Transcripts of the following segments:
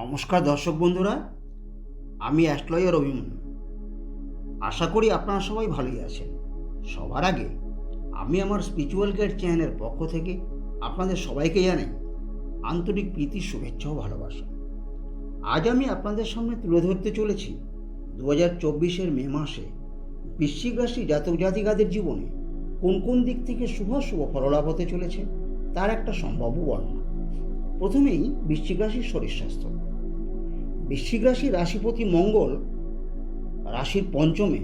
নমস্কার দর্শক বন্ধুরা, আমি অ্যাস্ট্রয়ার অভিমন্যু। আশা করি আপনারা সবাই ভালোই আছেন। সবার আগে আমি আমার স্পিরিচুয়াল গাইড চ্যানেলের পক্ষ থেকে আপনাদের সবাইকে জানাই আন্তরিক প্রীতি, শুভেচ্ছা ও ভালোবাসা। আজ আমি আপনাদের সামনে তুলে ধরতে চলেছি দু হাজার চব্বিশের মে মাসে বৃশ্চিক রাশি জাতক জাতিকাদের জীবনে কোন কোন দিক থেকে শুভ শুভ ফললাভ হতে চলেছে, তার একটা সম্ভাব্য বর্ণনা। প্রথমেই বৃশ্চিক রাশির শরীর স্বাস্থ্য। বৃশ্চিক রাশি রাশিপতি মঙ্গল রাশির পঞ্চমে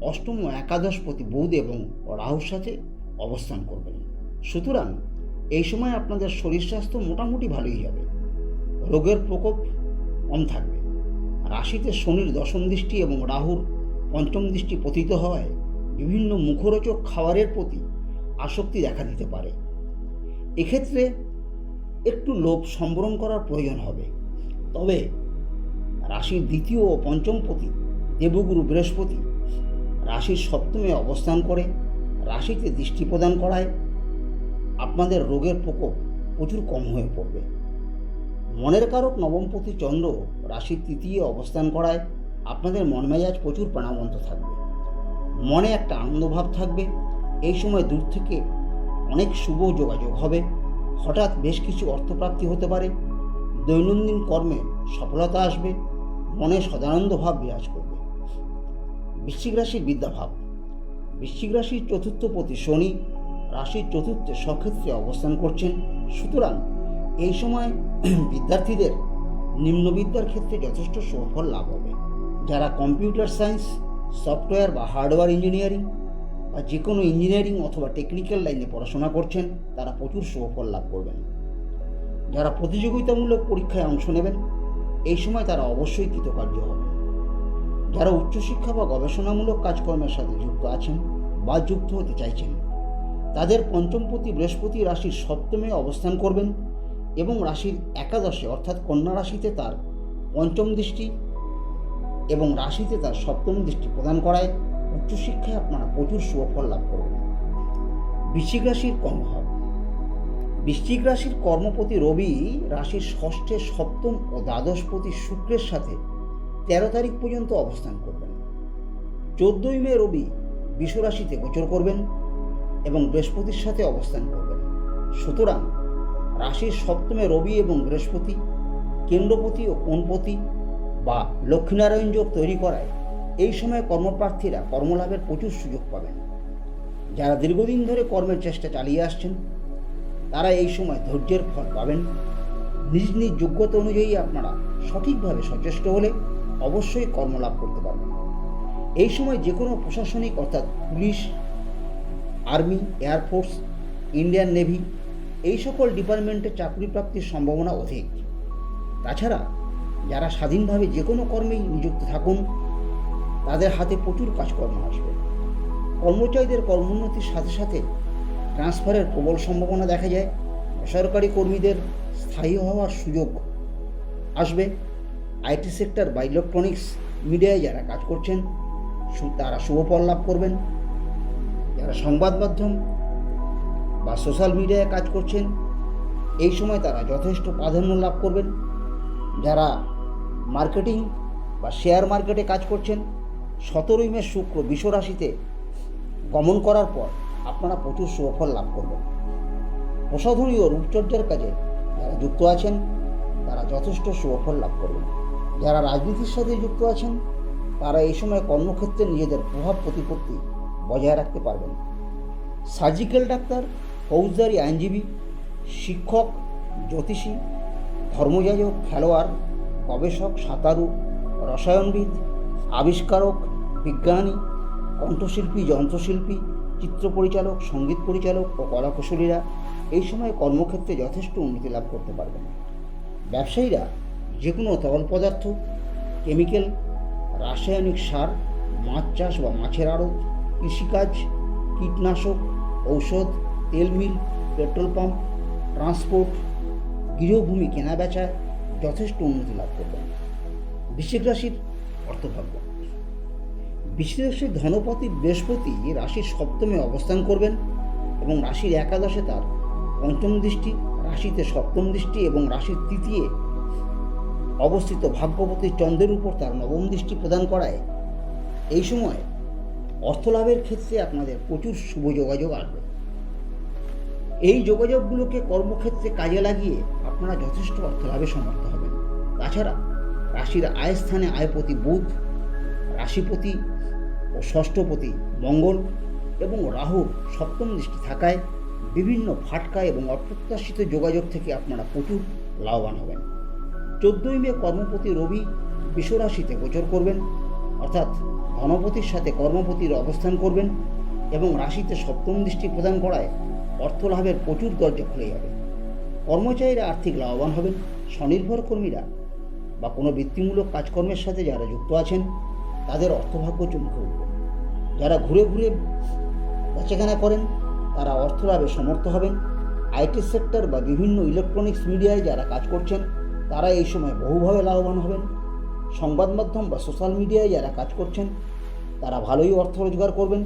অষ্টম ও একাদশপতি বুধ এবং রাহুর সাথে অবস্থান করবেন। সুতরাং এই সময় আপনাদের শরীর স্বাস্থ্য মোটামুটি ভালোই যাবে রোগের প্রকোপ কম থাকবে। রাশিতে শনির দশম দৃষ্টি এবং রাহুর পঞ্চম দৃষ্টি পতিত হওয়ায় বিভিন্ন মুখরোচক খাবারের প্রতি আসক্তি দেখা দিতে পারে। এক্ষেত্রে একটু লোভ সম্বরণ করার প্রয়োজন হবে। তবে রাশির দ্বিতীয় ও পঞ্চম পতি দেবগুরু বৃহস্পতি। রাশির সপ্তমে অবস্থান করে, রাশিতে দৃষ্টি প্রদান করায়, আপনাদের রোগের প্রকোপ প্রচুর কম হয়ে পড়বে। মনের কারক নবমপতি চন্দ্র রাশির তৃতীয় অবস্থান করায়, আপনাদের মন মেজাজ প্রচুর প্রাণবন্ত থাকবে। মনে একটা আনন্দভাব থাকবে। এই সময় দূর থেকে অনেক শুভ যোগাযোগ হবে। হঠাৎ বেশ কিছু অর্থপ্রাপ্তি হতে পারে। দৈনন্দিন কর্মে সফলতা আসবে। মনে সদানন্দ ভাব বিরাজ করবে। বৃশ্চিক রাশির বিদ্যাভাব। বৃশ্চিক রাশির চতুর্থ প্রতি শনি রাশির চতুর্থে সক্ষেত্রে অবস্থান করছেন। সুতরাং এই সময় বিদ্যার্থীদের নিম্নবিদ্যার ক্ষেত্রে যথেষ্ট সুফল লাভ হবে। যারা কম্পিউটার সায়েন্স, সফটওয়্যার বা হার্ডওয়্যার ইঞ্জিনিয়ারিং বা যে কোনো ইঞ্জিনিয়ারিং অথবা টেকনিক্যাল লাইনে পড়াশোনা করছেন, তারা প্রচুর সুফল লাভ করবেন। যারা প্রতিযোগিতামূলক পরীক্ষায় অংশ নেবেন এই সময় তারা অবশ্যই কৃতকার্য হবে। যারা উচ্চশিক্ষা বা গবেষণামূলক কাজকর্মের সাথে যুক্ত আছেন বা যুক্ত হতে চাইছেন, তাদের পঞ্চমপতি বৃহস্পতি রাশির সপ্তমে অবস্থান করবেন এবং রাশির একাদশে, অর্থাৎ কন্যা রাশিতে তার পঞ্চম দৃষ্টি এবং রাশিতে তার সপ্তম দৃষ্টি প্রদান করায় উচ্চশিক্ষায় আপনারা প্রচুর সুফল লাভ করবেন। বৃশ্চিক রাশির কর্মভাব বৃশ্চিক রাশির কর্মপতি রবি রাশির ষষ্ঠে, সপ্তম ও দ্বাদশপতি শুক্রের সাথে তেরো তারিখ পর্যন্ত অবস্থান করবেন। চোদ্দই মে রবি বিশ্বরাশিতে গোচর করবেন এবং বৃহস্পতির সাথে অবস্থান করবেন। সুতরাং রাশির সপ্তমে রবি এবং বৃহস্পতি, কেন্দ্রপতি ও কোণপতি বা লক্ষ্মীনারায়ণ যোগ তৈরি করায় এই সময় কর্মপ্রার্থীরা কর্মলাভের প্রচুর সুযোগ পাবেন। যারা দীর্ঘদিন ধরে কর্মের চেষ্টা চালিয়ে আসছেন তারা এই সময় ধৈর্যের ফল পাবেন। নিজ নিজ যোগ্যতা অনুযায়ী আপনারা সঠিকভাবে সচেষ্ট হলে অবশ্যই কর্মলাভ করতে পারবেন। এই সময় যে কোনো প্রশাসনিক অর্থাৎ police, army air force Indian navy এই সকল ডিপার্টমেন্টে চাকরি প্রাপ্তির সম্ভাবনা অধিক। তাছাড়া যারা স্বাধীনভাবে যে কোনো কর্মেই নিযুক্ত থাকুন, তাদের হাতে প্রচুর কাজকর্ম আসবে। কর্মচারীদের কর্মোন্নতির সাথে সাথে ট্রান্সফারের প্রবল সম্ভাবনা দেখা যায়। বেসরকারি কর্মীদের স্থায়ী হওয়ার সুযোগ আসবে। আইটি সেক্টর বা ইলেকট্রনিক্স মিডিয়ায় যারা কাজ করছেন তারা শুভফল লাভ করবেন। যারা সংবাদ মাধ্যম বা সোশ্যাল মিডিয়ায় কাজ করছেন, এই সময় তারা যথেষ্ট প্রাধান্য লাভ করবেন। যারা মার্কেটিং বা শেয়ার মার্কেটে কাজ করছেন, সতেরোই মে শুক্র বিশ্বরাশিতে গমন করার পর আপনারা প্রচুর সুফল লাভ করবেন। প্রসাধনী ও রূপচর্যার কাজে যারা যুক্ত আছেন, তারা যথেষ্ট সুফল লাভ করবেন। যারা রাজনীতির সাথে যুক্ত আছেন, তারা এই সময় কর্মক্ষেত্রে নিজেদের প্রভাব প্রতিপত্তি বজায় রাখতে পারবেন। সার্জিক্যাল ডাক্তার, ফৌজদারি আইনজীবী, শিক্ষক, জ্যোতিষী, ধর্মযাজক, খেলোয়াড়, গবেষক, সাঁতারু, রসায়নবিদ, আবিষ্কারক, বিজ্ঞানী, কণ্ঠশিল্পী, যন্ত্রশিল্পী চিত্র পরিচালক, সংগীত পরিচালক ও কলাকুশলীরা এই সময় কর্মক্ষেত্রে যথেষ্ট উন্নতি লাভ করতে পারবেন। ব্যবসায়ীরা যে কোনো তরল পদার্থ, কেমিক্যাল, রাসায়নিক সার, মাছ চাষ বা মাছের আড়ত, কৃষিকাজ, কীটনাশক, ঔষধ, তেল মিল, পেট্রোল পাম্প, ট্রান্সপোর্ট, গৃহভূমি কেনা বেচায় যথেষ্ট উন্নতি লাভ করবেন। বৃশ্চিক রাশির অর্থভাগ্য। রাশির ধনপতি বৃহস্পতি রাশির সপ্তমে অবস্থান করবেন এবং রাশির একাদশে তার পঞ্চম দৃষ্টি, রাশিতে সপ্তম দৃষ্টি এবং রাশির তৃতীয় অবস্থিত ভাগ্যবতী চন্দ্রের উপর তার নবম দৃষ্টি প্রদান করায়। এই সময় অর্থলাভের ক্ষেত্রে আপনাদের প্রচুর শুভ যোগাযোগ আসবে। এই যোগাযোগগুলোকে কর্মক্ষেত্রে কাজে লাগিয়ে আপনারা যথেষ্ট অর্থ লাভে সমর্থ হবেন। তাছাড়া রাশির আয় স্থানে আয়পতি বুধ, রাশিপতি ও ষষ্ঠপতি মঙ্গল এবং রাহু সপ্তম দৃষ্টি থাকায় বিভিন্ন ফাটকা এবং অপ্রত্যাশিত যোগাযোগ থেকে আপনারা প্রচুর লাভবান হবেন। চোদ্দই মে কর্মপতি রবি বিশ্বরাশিতে গোচর করবেন, অর্থাৎ ধনপতির সাথে কর্মপতির অবস্থান করবেন এবং রাশিতে সপ্তম দৃষ্টি প্রদান করায় অর্থ লাভের প্রচুর দরজা খুলে যাবে। কর্মচারীরা আর্থিক লাভবান হবেন, স্বনির্ভর কর্মীরা বা কোনো বৃত্তিমূলক কাজকর্মের সাথে যারা যুক্ত আছেন তাদের অর্থভাগ্য চমকে উঠবে যারা ঘুরে ঘুরে বেচাকেনা করেন, তারা অর্থ লাভে সমর্থ হবেন। আইটি সেক্টর বা বিভিন্ন ইলেকট্রনিক্স মিডিয়ায় যারা কাজ করছেন, তারা এই সময় বহুভাবে লাভবান হবেন। সংবাদ মাধ্যম বা সোশ্যাল মিডিয়ায় যারা কাজ করছেন, তারা ভালোই অর্থ রোজগার করবেন।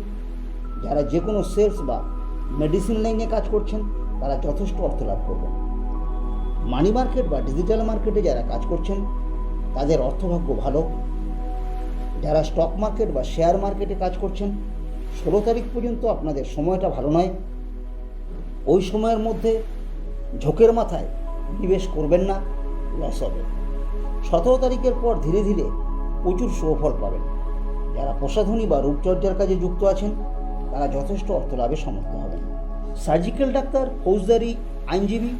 যারা যে কোনো সেলস বা মেডিসিন লাইনে কাজ করছেন, তারা যথেষ্ট অর্থ লাভ করবেন। মানি মার্কেট বা ডিজিটাল মার্কেটে যারা কাজ করছেন, তাদের অর্থভাগ্য ভালো। যারা স্টক মার্কেট বা শেয়ার মার্কেটে কাজ করছেন, ষোলো তারিখ পর্যন্ত আপনাদের সময়টা ভালো নয়। ওই সময়ের মধ্যে ঝোঁকের মাথায় নিবেশ করবেন না লস হবে। সতেরো তারিখের পর ধীরে ধীরে প্রচুর সুফল পাবেন। যারা প্রসাধনী বা রূপচর্যার কাজে যুক্ত আছেন, তারা যথেষ্ট অর্থ লাভে সমর্থ হবেন। সার্জিক্যাল ডাক্তার, ফৌজদারি আইনজীবী,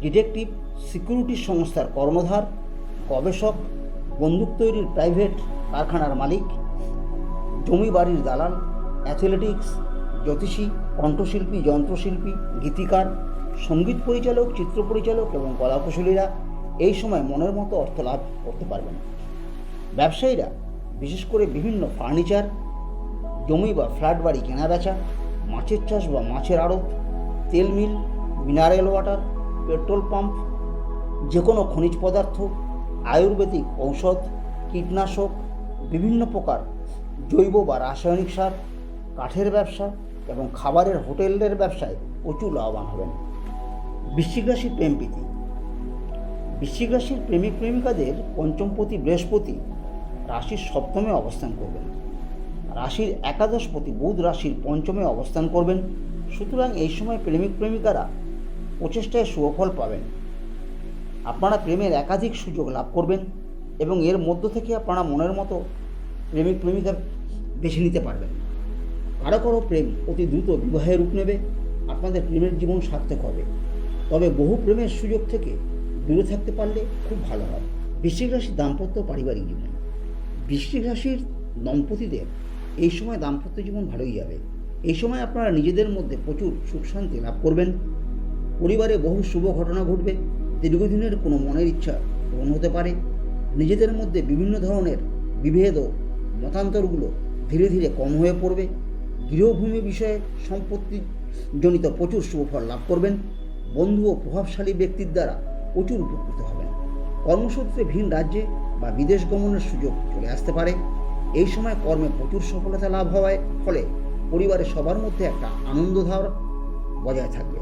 ডিটেকটিভ সিকিউরিটি সংস্থার কর্ণধার, গবেষক, বন্দুক তৈরির প্রাইভেট কারখানার মালিক, জমি বাড়ির দালাল অ্যাথলেটিক্স জ্যোতিষী, কণ্ঠশিল্পী, যন্ত্রশিল্পী, গীতিকার, সংগীত পরিচালক, চিত্র পরিচালক এবং কলাকুশলীরা এই সময় মনের মতো অর্থ লাভ করতে পারবেন ব্যবসায়ীরা, বিশেষ করে বিভিন্ন ফার্নিচার জমি বা ফ্ল্যাট বাড়ি কেনা বেচা মাছের চাষ বা মাছের আড়ত, তেল mill mineral water petrol pump যে কোনো খনিজ পদার্থ, আয়ুর্বেদিক ঔষধ, কীটনাশক বিভিন্ন প্রকার জৈব বা রাসায়নিক সার, কাঠের ব্যবসা এবং খাবারের হোটেলের ব্যবসায় প্রচুর লাভবান হবেন। বৃশ্চিক রাশির প্রেম প্রীতি বৃশ্চিক রাশির প্রেমিক প্রেমিকাদের পঞ্চমপতি বৃহস্পতি রাশির সপ্তমে অবস্থান করবেন। রাশির একাদশপতি বুধ রাশির পঞ্চমে অবস্থান করবেন। সুতরাং এই সময় প্রেমিক প্রেমিকারা প্রচেষ্টায় সুফল পাবেন। আপনারা প্রেমের একাধিক সুযোগ লাভ করবেন। এবং এর মধ্য থেকে আপনারা মনের মতো প্রেমিক প্রেমিকা বেছে নিতে পারবেন। কারও কারও প্রেম অতি দ্রুত বিবাহে রূপ নেবে, আপনাদের প্রেমের জীবন সার্থক হবে। তবে বহু প্রেমের সুযোগ থেকে দূরে থাকতে পারলে খুব ভালো হয়। বৃশ্চিক রাশির দাম্পত্য পারিবারিক জীবন। বৃশ্চিক রাশির দম্পতিদের এই সময় দাম্পত্য জীবন ভালোই যাবে। এই সময় আপনারা নিজেদের মধ্যে প্রচুর সুখ শান্তি লাভ করবেন। পরিবারে বহু শুভ ঘটনা ঘটবে। দীর্ঘদিনের কোনো মনের ইচ্ছা পূরণ হতে পারে। নিজেদের মধ্যে বিভিন্ন ধরনের বিভেদ ও মতান্তরগুলো ধীরে ধীরে কম হয়ে পড়বে। গৃহভূমি বিষয়ে সম্পত্তিজনিত প্রচুর সুফল লাভ করবেন। বন্ধু ও প্রভাবশালী ব্যক্তির দ্বারা প্রচুর উপকৃত হবেন। কর্মসূত্রে ভিন রাজ্যে বা বিদেশ গমনের সুযোগ চলে আসতে পারে। এই সময় কর্মে প্রচুর সফলতা লাভ হওয়ায় ফলে পরিবারের সবার মধ্যে একটা আনন্দধার বজায় থাকবে।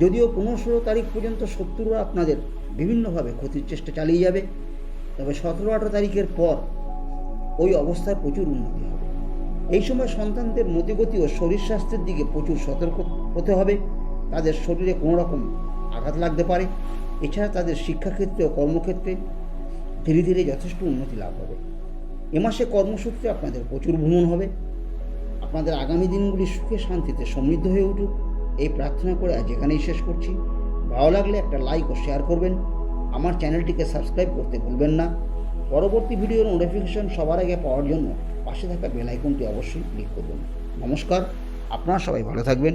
যদিও পনেরো ষোলো তারিখ পর্যন্ত শত্রুরা আপনাদের বিভিন্নভাবে ক্ষতির চেষ্টা চালিয়ে যাবে। তবে সতেরো আঠারো তারিখের পর ওই অবস্থায় প্রচুর উন্নতি হবে। এই সময় সন্তানদের মতিগতি ও শরীর স্বাস্থ্যের দিকে প্রচুর সতর্ক হতে হবে। তাদের শরীরে কোনো রকম আঘাত লাগতে পারে। এছাড়া তাদের শিক্ষাক্ষেত্রে ও কর্মক্ষেত্রে ধীরে ধীরে যথেষ্ট উন্নতি লাভ হবে। এ মাসে কর্মসূত্রে আপনাদের প্রচুর ভ্রমণ হবে। আপনাদের আগামী দিনগুলি সুখে শান্তিতে সমৃদ্ধ হয়ে উঠুক। এই প্রার্থনা করে আজ এখানেই শেষ করছি। ভালো লাগলে একটা লাইক ও শেয়ার করবেন। আমার চ্যানেলটিকে সাবস্ক্রাইব করতে ভুলবেন না। পরবর্তী ভিডিওর নোটিফিকেশন সবার আগে পাওয়ার জন্য পাশে থাকা বেল আইকনটি অবশ্যই ক্লিক করবেন। নমস্কার, আপনারা সবাই ভালো থাকবেন।